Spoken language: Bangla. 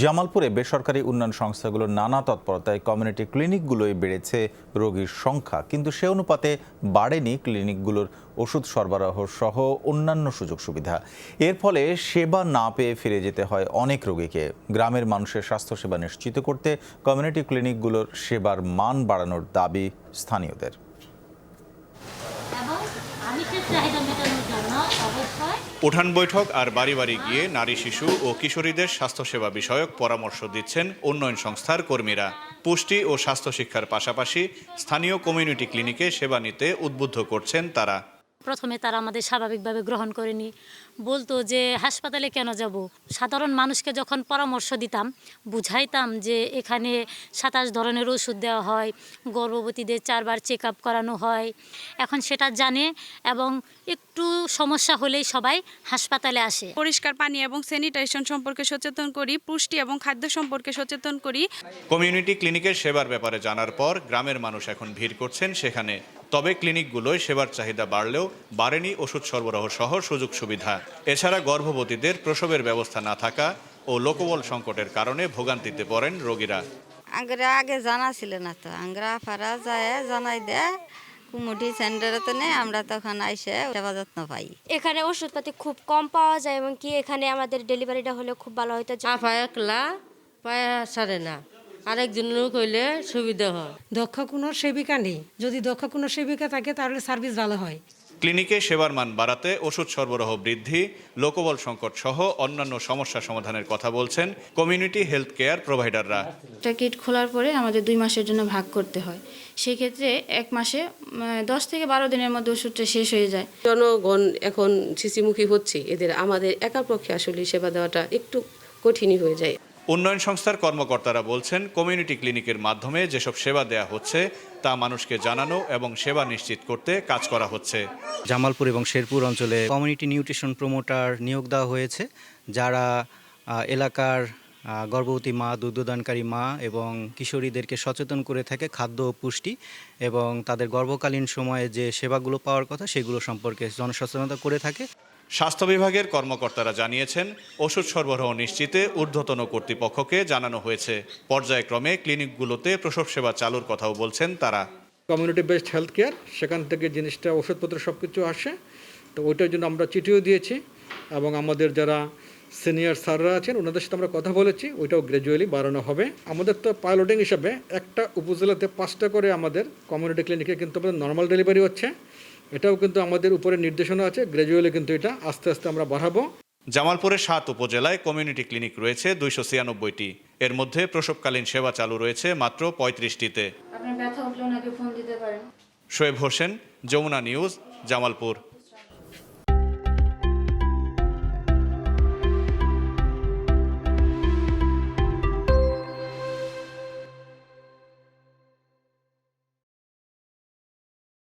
জামালপুরে বেসরকারি উন্নয়ন সংস্থাগুলোর নানা তৎপরতায় কমিউনিটি ক্লিনিকগুলোয় বেড়েছে রোগীর সংখ্যা। কিন্তু সে অনুপাতে বাড়েনি ক্লিনিকগুলোর ওষুধ সরবরাহ সহ অন্যান্য সুযোগ সুবিধা। এর ফলে সেবা না পেয়ে ফিরে যেতে হয় অনেক রোগীকে। গ্রামের মানুষের স্বাস্থ্যসেবা নিশ্চিত করতে কমিউনিটি ক্লিনিকগুলোর সেবার মান বাড়ানোর দাবি স্থানীয়দের। উঠান বৈঠক আর বাড়ি বাড়ি গিয়ে নারী শিশু ও কিশোরীদের স্বাস্থ্যসেবা বিষয়ক পরামর্শ দিচ্ছেন উন্নয়ন সংস্থার কর্মীরা। পুষ্টি ও স্বাস্থ্য শিক্ষার পাশাপাশি স্থানীয় কমিউনিটি ক্লিনিকে সেবা নিতে উদ্বুদ্ধ করছেন তারা। প্রথমে তারা আমাদের স্বাভাবিকভাবে গ্রহণ করেনি। বলতো যে হাসপাতালে কেন যাব? সাধারণ মানুষকে যখন পরামর্শ দিতাম বুঝাইতাম যে এখানে সাতাশ ধরনের ওষুধ দেওয়া হয় গর্ভবতীদের চারবার চেক আপ করানো হয়। এখন সেটা জানে এবং একটু সমস্যা হলেই সবাই হাসপাতালে আসে। পরিষ্কার পানি এবং স্যানিটেশন সম্পর্কে সচেতন করি পুষ্টি এবং খাদ্য সম্পর্কে সচেতন করি। কমিউনিটি ক্লিনিকের সেবার ব্যাপারে জানার পর গ্রামের মানুষ এখন ভিড় করছেন সেখানে। তবে ক্লিনিকগুলোয় সেবার চাহিদা বাড়লেও বাড়েনি ওষুধ সরবরাহ সহ সুযোগ সুবিধা। এছাড়া গর্ভবতীদের প্রসবের ব্যবস্থা না থাকা ও লোকবল সংকটের কারণে ভোগান্তিতে পড়েন রোগীরা। আংরা আগে জানা ছিল না তো। আংরা ফারা যায় জানাই দেয় কুমুটি সেন্টারে তো নেই আমরা তখন আইসে সেবা যত্ন পাই। এখানে ওষুধপাতি খুব কম পাওয়া যায় এবং কি এখানে আমাদের ডেলিভারিটা হলে খুব ভালো হতো আফা একলা পায়ে সারে না। আরেকজন লোক হইলে সুবিধা হয়। দক্ষ কোনো সেবিকা নেই। যদি দক্ষ কোনো সেবিকা থাকে তাহলে সার্ভিস ভালো হয়। ক্লিনিকে সেবার মান বাড়াতে ওষুধ সরবরাহ বৃদ্ধি লোকবল সংকট সহ অন্যান্য সমস্যা সমাধানের কথা বলছেন কমিউনিটি হেলথ কেয়ার প্রোভাইডাররা। একটা কিট খোলার পরে আমাদের দুই মাসের জন্য ভাগ করতে হয়। সেক্ষেত্রে এক মাসে দশ থেকে বারো দিনের মধ্যে ওষুধটা শেষ হয়ে যায়। জনগণ এখন সিসিমুখী হচ্ছে। এদের আমাদের একার পক্ষে আসলে সেবা দেওয়াটা একটু কঠিনই হয়ে যায়। উন্নয়ন সংস্থার কর্মকর্তারা বলছেন কমিউনিটি ক্লিনিকের মাধ্যমে যেসব সেবা দেয়া হচ্ছে, তা মানুষকে জানানো এবং সেবা নিশ্চিত করতে কাজ করা হচ্ছে। জামালপুর এবং শেরপুর অঞ্চলে কমিউনিটি নিউট্রিশন প্রমোটার নিয়োগ দেওয়া হয়েছে, যারা এলাকার গর্ভবতী মা, দুগ্ধদানকারী মা এবং কিশোরীদেরকে সচেতন করে থাকে খাদ্য ও পুষ্টি এবং তাদের গর্ভকালীন সময়ে যে সেবাগুলো পাওয়ার কথা, সেগুলো সম্পর্কে জনসচেতনতা করে থাকে। স্বাস্থ্য বিভাগের কর্মকর্তারা জানিয়েছেন, ওষুধ সরবরাহ নিশ্চিতে ঊর্ধ্বতন কর্তৃপক্ষকে জানানো হয়েছে। পর্যায়ক্রমে ক্লিনিকগুলোতে প্রসব সেবা চালুর কথাও বলছেন তারা। কমিউনিটি বেসড হেলথ কেয়ার সেখান থেকে জিনিসটা, ওষুধপত্র সব কিছু আসে। তো ওইটার জন্য আমরা চিঠিও দিয়েছি এবং আমাদের যারা সিনিয়র স্যাররা আছেন ওনাদের সাথে আমরা কথা বলেছি ওইটাও গ্র্যাজুয়ালি বাড়ানো হবে। আমাদের তো পাইলটিং হিসাবে একটা উপজেলাতে পাঁচটা করে আমাদের কমিউনিটি ক্লিনিকে কিন্তু আমাদের নর্মাল ডেলিভারি হচ্ছে। এটাও কিন্তু আমাদের উপরে নির্দেশনা আছে গ্র্যাজুয়ালি কিন্তু এটা আস্তে আস্তে আমরা বাড়াবো। জামালপুরের সাত উপজেলায় কমিউনিটি ক্লিনিক রয়েছে দুইশো ছিয়ানব্বইটি। এর মধ্যে প্রসবকালীন সেবা চালু রয়েছে মাত্র পঁয়ত্রিশটিতে। আপনার ব্যথা উঠলে ওনাকে ফোন দিতে পারেন। শোয়েব হোসেন যমুনা নিউজ জামালপুর।